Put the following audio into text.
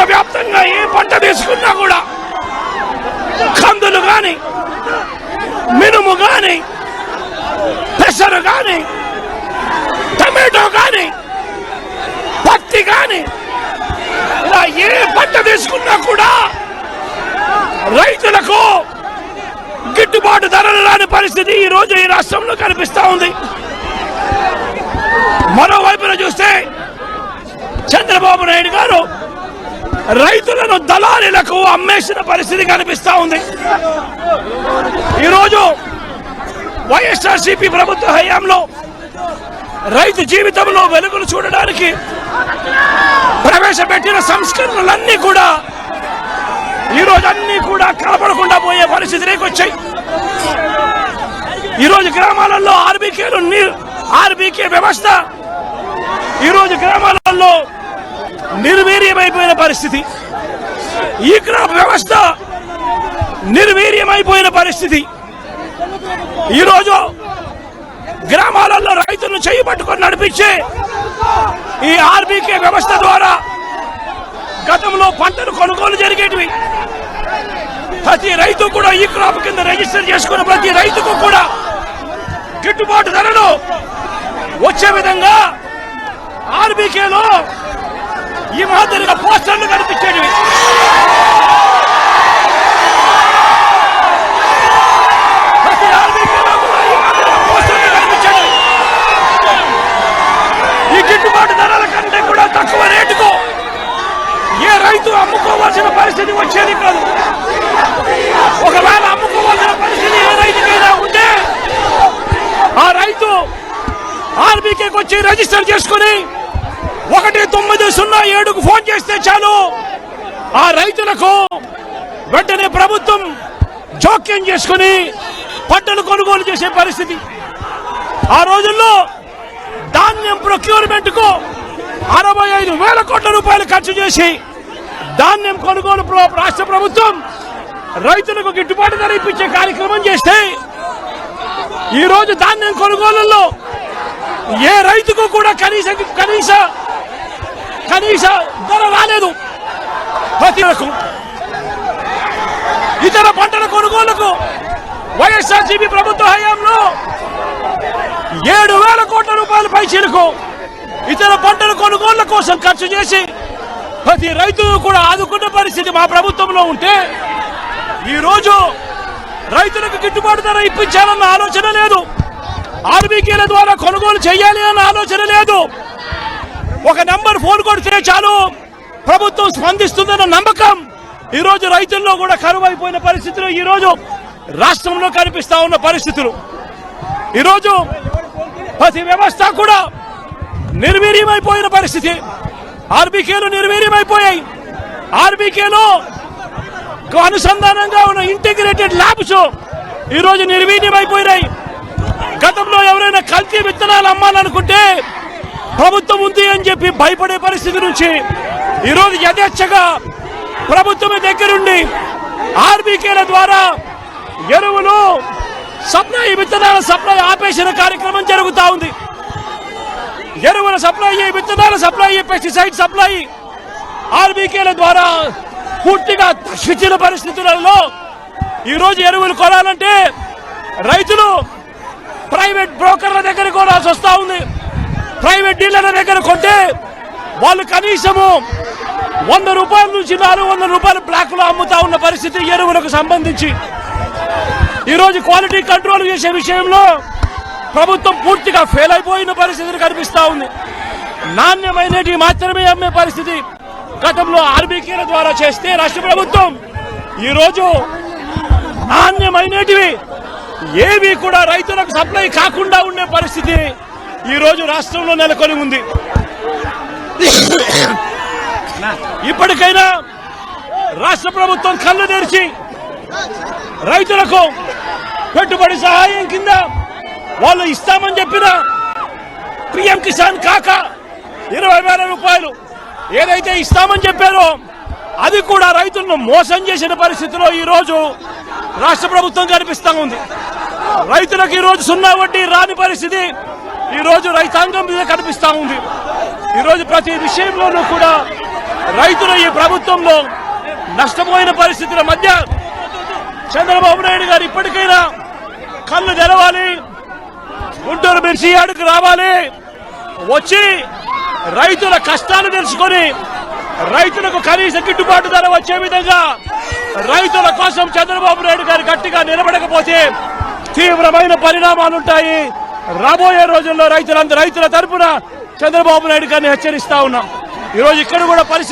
దేశవ్యాప్తంగా ఏ పంట తీసుకున్నా కూడా కందులు కానీ మినుము కానీ పెసరు కానీ టమాటో కానీ పత్తి కానీ ఇలా ఏ పంట తీసుకున్నా కూడా రైతులకు గిట్టుబాటు ధరలు రాని పరిస్థితి ఈ రోజు ఈ రాష్ట్రంలో కనిపిస్తా ఉంది. మరోవైపున చూస్తే చంద్రబాబు నాయుడు గారు రైతులను దళారీలకు అమ్మేసిన పరిస్థితి కనిపిస్తా ఉంది. ఈరోజు వైఎస్ఆర్సీపీ ప్రభుత్వ హయాంలో రైతు జీవితంలో వెలుగులు చూడడానికి ప్రవేశపెట్టిన సంస్కరణలన్నీ కూడా ఈరోజు అన్ని కూడా కనపడకుండా పోయే పరిస్థితిలోకి వచ్చాయి. ఈరోజు గ్రామాలలో ఆర్బీకేలు ఆర్బీకే వ్యవస్థ ఈరోజు గ్రామాలలో నిర్వీర్యమైపోయిన పరిస్థితి. ఈ క్రాప్ వ్యవస్థ నిర్వీర్యమైపోయిన పరిస్థితి. ఈరోజు గ్రామాలలో రైతులను చేయి పట్టుకొని నడిపించే ఈ ఆర్బీకే వ్యవస్థ ద్వారా గతంలో పంటలు కొనుగోలు జరిగేటివి. ప్రతి రైతు కూడా ఈ క్రాప్ కింద రిజిస్టర్ చేసుకున్న ప్రతి రైతుకు కూడా గిట్టుబాటు ధరలు వచ్చే విధంగా ఆర్బీకేలో ఈ మాదిరిగా పోస్టర్లు కనిపించేవి ఈ ఈ గిట్టుబాటు ధరల కంటే కూడా తక్కువ రేటుకు ఏ రైతు అమ్ముకోవాల్సిన పరిస్థితి వచ్చేది కాదు. ఒకవేళ అమ్ముకోవాల్సిన పరిస్థితి ఏ రైతుకైనా ఉంటే ఆ రైతు ఆర్బీకేకి వచ్చి రిజిస్టర్ చేసుకుని ఒకటి తొమ్మిది సున్నా ఏడుకు ఫోన్ చేస్తే చాలు. ఆ రైతులకు వెంటనే ప్రభుత్వం జోక్యం చేసుకుని పంటలు కొనుగోలు చేసే పరిస్థితి. ఆ రోజుల్లో ధాన్యం ప్రొక్యూర్మెంట్కు అరవై ఐదు వేల కోట్ల రూపాయలు ఖర్చు చేసి ధాన్యం కొనుగోలు రాష్ట్ర ప్రభుత్వం రైతులకు గిట్టుబాటు ధర ఇప్పించే కార్యక్రమం చేస్తే ఈ రోజు ధాన్యం కొనుగోలులో ఏ రైతుకు కూడా కనీస కనీస కనీస ధర రాలేదు. ప్రతి ఇతర పంటల కొనుగోలుకు వైఎస్ఆర్సీపీ ప్రభుత్వ హయాంలో ఏడు వేల కోట్ల రూపాయల పైచీలకు ఇతర పంటల కొనుగోళ్ళ కోసం ఖర్చు చేసి ప్రతి రైతును కూడా ఆదుకున్న పరిస్థితి మా ప్రభుత్వంలో ఉంటే ఈరోజు రైతులకు గిట్టుబాటు ధర ఇప్పించాలన్న ఆలోచన లేదు. ఆర్బీకేల ద్వారా కొనుగోలు చేయాలి అన్న ఆలోచన లేదు. ఒక నంబర్ ఫోన్ కొడితే చాలు. ప్రభుత్వం స్పందిస్తుందన్న నమ్మకం. ఈరోజు రైతుల్లో కూడా కరువు అయిపోయిన పరిస్థితులు ఈరోజు రాష్ట్రంలో కనిపిస్తా ఉన్న పరిస్థితులు. ఈరోజు ప్రతి వ్యవస్థ కూడా నిర్వీర్యమైపోయిన పరిస్థితి. ఆర్బీకేలు నిర్వీర్యమైపోయాయి. ఆర్బీకేలో అనుసంధానంగా ఉన్న ఇంటిగ్రేటెడ్ ల్యాబ్స్ ఈరోజు నిర్వీర్యమైపోయినాయి. గతంలో ఎవరైనా కల్తీ విత్తనాలు అమ్మాలనుకుంటే ప్రభుత్వం ఉంది అని చెప్పి భయపడే పరిస్థితి నుంచి ఈరోజు యథేచ్ఛగా ప్రభుత్వమే దగ్గరుండి ఆర్బీకేల ద్వారా ఎరువులు సప్లై విత్తనాల సప్లై ఆపేసిన కార్యక్రమం జరుగుతూ ఉంది. ఎరువుల సప్లై విత్తనాల సప్లై పెస్టిసైడ్ సప్లై ఆర్బీకేల ద్వారా పూర్తిగా తగ్గించిన పరిస్థితులలో ఈరోజు ఎరువులు కొనాలంటే రైతులు ప్రైవేట్ బ్రోకర్ల దగ్గర కొనాల్సి వస్తూ ఉంది. ప్రైవేట్ డీలర్ల దగ్గర కొంటే వాళ్ళు కనీసము వంద రూపాయల నుంచి నాలుగు వందల రూపాయలు బ్లాక్లో అమ్ముతా ఉన్న పరిస్థితి ఎరువులకు సంబంధించి. ఈరోజు క్వాలిటీ కంట్రోల్ చేసే విషయంలో ప్రభుత్వం పూర్తిగా ఫెయిల్ అయిపోయిన పరిస్థితి కనిపిస్తూ ఉంది. నాణ్యమైనటి మాత్రమే అమ్మే పరిస్థితి గతంలో ఆర్బీకేల ద్వారా చేస్తే రాష్ట్ర ప్రభుత్వం ఈరోజు నాణ్యమైనటివి ఏవి కూడా రైతులకు సప్లై కాకుండా ఉండే పరిస్థితి ఈ రోజు రాష్ట్రంలో నెలకొని ఉంది. ఇప్పటికైనా రాష్ట్ర ప్రభుత్వం కళ్ళు తెరిచి రైతులకు పెట్టుబడి సహాయం కింద వాళ్ళు ఇస్తామని చెప్పిన పిఎం కిసాన్ కాక ఇరవై వేల రూపాయలు ఏదైతే ఇస్తామని చెప్పారో అది కూడా రైతులను మోసం చేసిన పరిస్థితిలో ఈరోజు రాష్ట్ర ప్రభుత్వం కనిపిస్తూ ఉంది. రైతులకు ఈరోజు సున్నా వడ్డీ రాని పరిస్థితి ఈరోజు రైతాంగం మీద కనిపిస్తూ ఉంది. ఈరోజు ప్రతి విషయంలోనూ కూడా రైతులు ఈ ప్రభుత్వంలో నష్టపోయిన పరిస్థితుల మధ్య చంద్రబాబు నాయుడు గారు ఇప్పటికైనా కళ్ళు తెరవాలి గుంటూరు మిర్చి అడుగు రావాలి వచ్చి రైతుల కష్టాలు తెలుసుకొని రైతులకు కనీస గిట్టుబాటు ధర వచ్చే విధంగా రైతుల కోసం చంద్రబాబు నాయుడు గారు గట్టిగా నిలబడకపోతే తీవ్రమైన పరిణామాలుంటాయి. రాబోయే రోజుల్లో రైతులందరూ రైతుల తరపున చంద్రబాబు నాయుడు గారిని హెచ్చరిస్తా ఉన్నాం. ఈరోజు ఇక్కడ కూడా పరిస్థితి